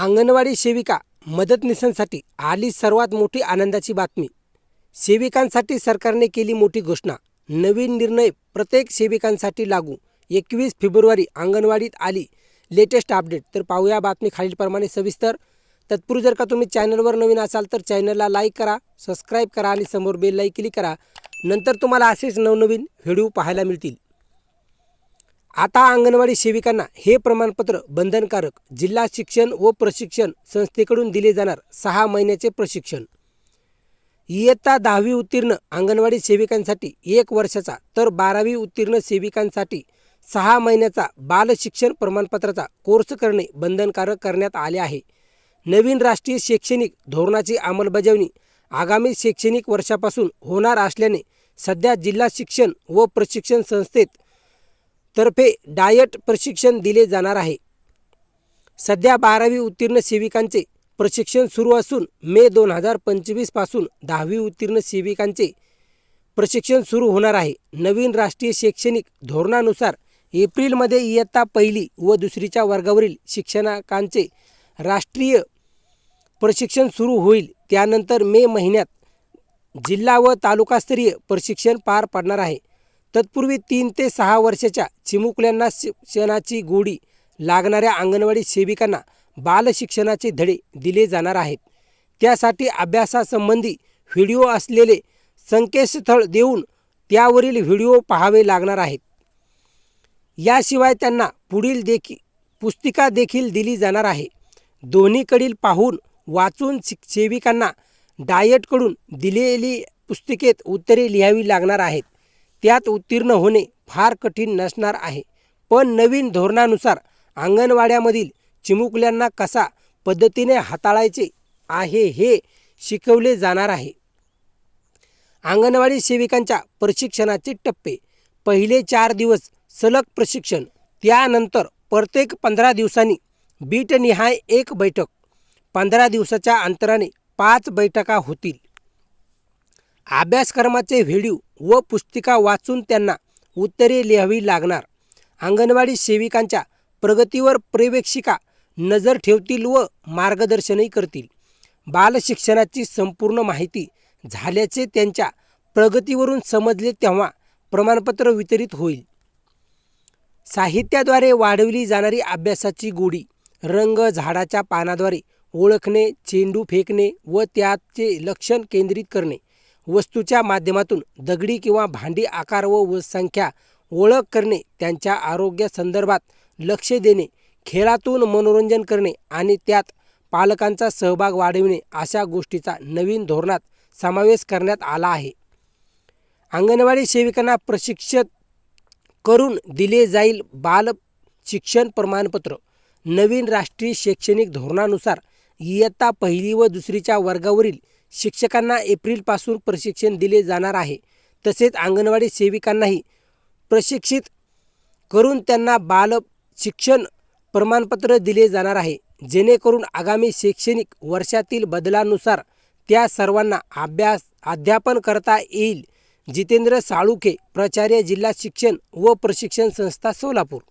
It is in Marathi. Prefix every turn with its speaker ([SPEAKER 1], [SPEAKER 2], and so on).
[SPEAKER 1] अंगणवाडी सेविका मदतनीसांसाठी आली सर्वात मोठी आनंदाची बातमी. सेविकांसाठी सरकारने केली मोठी घोषणा. नवीन निर्णय प्रत्येक सेविकांसाठी लागू. एकवीस फेब्रुवारी अंगणवाडीत आली लेटेस्ट अपडेट. तर पाहूया बातमी खालीलप्रमाणे सविस्तर. तत्पूर्वी जर का तुम्ही चॅनलवर नवीन असाल तर चॅनलला लाईक करा सबस्क्राईब करा आणि समोर बेललाही क्लिक करा. नंतर तुम्हाला असेच नवनवीन व्हिडिओ पाहायला मिळतील. आता अंगणवाडी सेविकांना हे प्रमाणपत्र बंधनकारक जिल्हा शिक्षण व प्रशिक्षण संस्थेकडून दिले जाणार सहा महिन्याचे प्रशिक्षण. इयत्ता दहावी उत्तीर्ण अंगणवाडी सेविकांसाठी एक वर्षाचा तर बारावी उत्तीर्ण सेविकांसाठी सहा महिन्याचा बालशिक्षण प्रमाणपत्राचा कोर्स करणे बंधनकारक करण्यात आले आहे. नवीन राष्ट्रीय शैक्षणिक धोरणाची अंमलबजावणी आगामी शैक्षणिक वर्षापासून होणार असल्याने सध्या जिल्हा शिक्षण व प्रशिक्षण संस्थेत तर्फे डायट प्रशिक्षण दिले जाणार आहे. सध्या बारावी उत्तीर्ण सेविकांचे प्रशिक्षण सुरू असून मे दोन हजार पंचवीसपासून दहावी उत्तीर्ण सेविकांचे प्रशिक्षण सुरू होणार आहे. नवीन राष्ट्रीय शैक्षणिक धोरणानुसार एप्रिलमध्ये इयत्ता पहिली व दुसरीच्या वर्गावरील शिक्षकांचे राष्ट्रीय प्रशिक्षण सुरू होईल. त्यानंतर मे महिन्यात जिल्हा व तालुकास्तरीय प्रशिक्षण पार पडणार आहे. तत्पूर्वी तीन ते सहा वर्षाच्या चिमुकल्यांना शिक्षणाची गोडी लागणाऱ्या अंगणवाडी सेविकांना बालशिक्षणाचे धडे दिले जाणार आहेत. त्यासाठी अभ्यासासंबंधी व्हिडिओ असलेले संकेतस्थळ देऊन त्यावरील व्हिडिओ पाहावे लागणार आहेत. याशिवाय त्यांना पुढील देखील पुस्तिका देखील दिली जाणार आहे. दोन्हीकडील पाहून वाचून सेविकांना डायटकडून दिलेली पुस्तिकेत उत्तरे लिहावी लागणार आहेत. त्यात उत्तीर्ण होणे फार कठीण नसणार आहे. पण नवीन धोरणानुसार अंगणवाड्यामधील चिमुकल्यांना कसा पद्धतीने हाताळायचे आहे हे शिकवले जाणार आहे. अंगणवाडी सेविकांच्या प्रशिक्षणाचे टप्पे. पहिले चार दिवस सलग प्रशिक्षण त्यानंतर प्रत्येक पंधरा दिवसांनी बीटनिहाय एक बैठक. पंधरा दिवसाच्या अंतराने पाच बैठका होतील. अभ्यासक्रमाचे व्हिडिओ व पुस्तिका वाचून त्यांना उत्तरे लिहावी लागणार. अंगणवाडी सेविकांच्या प्रगतीवर पर्यवेक्षिका नजर ठेवतील व मार्गदर्शनही करतील. बालशिक्षणाची संपूर्ण माहिती झाल्याचे त्यांच्या प्रगतीवरून समजले तेव्हा प्रमाणपत्र वितरित होईल. साहित्याद्वारे वाढवली जाणारी अभ्यासाची गोडी रंग झाडाच्या पानाद्वारे ओळखणे चेंडू फेकणे व त्याचे लक्षण केंद्रित करणे वस्तूच्या माध्यमातून दगडी किंवा भांडी आकार व संख्या ओळख करणे त्यांच्या आरोग्यासंदर्भात लक्ष देणे खेळातून मनोरंजन करणे आणि त्यात पालकांचा सहभाग वाढविणे अशा गोष्टीचा नवीन धोरणात समावेश करण्यात आला आहे. अंगणवाडी सेविकांना प्रशिक्षित करून दिले जाईल बाल शिक्षण प्रमाणपत्र. नवीन राष्ट्रीय शैक्षणिक धोरणानुसार इयत्ता पहिली व दुसरीच्या वर्गावरील शिक्षकांना एप्रिलपासून प्रशिक्षण दिले जाणार आहे. तसेच अंगणवाडी सेविकांनाही प्रशिक्षित करून त्यांना बाल शिक्षण प्रमाणपत्र दिले जाणार आहे. जेणेकरून आगामी शैक्षणिक वर्षातील बदलानुसार त्या सर्वांना अभ्यास अध्यापन करता येईल. जितेंद्र साळुखे प्राचार्य जिल्हा शिक्षण व प्रशिक्षण संस्था सोलापूर.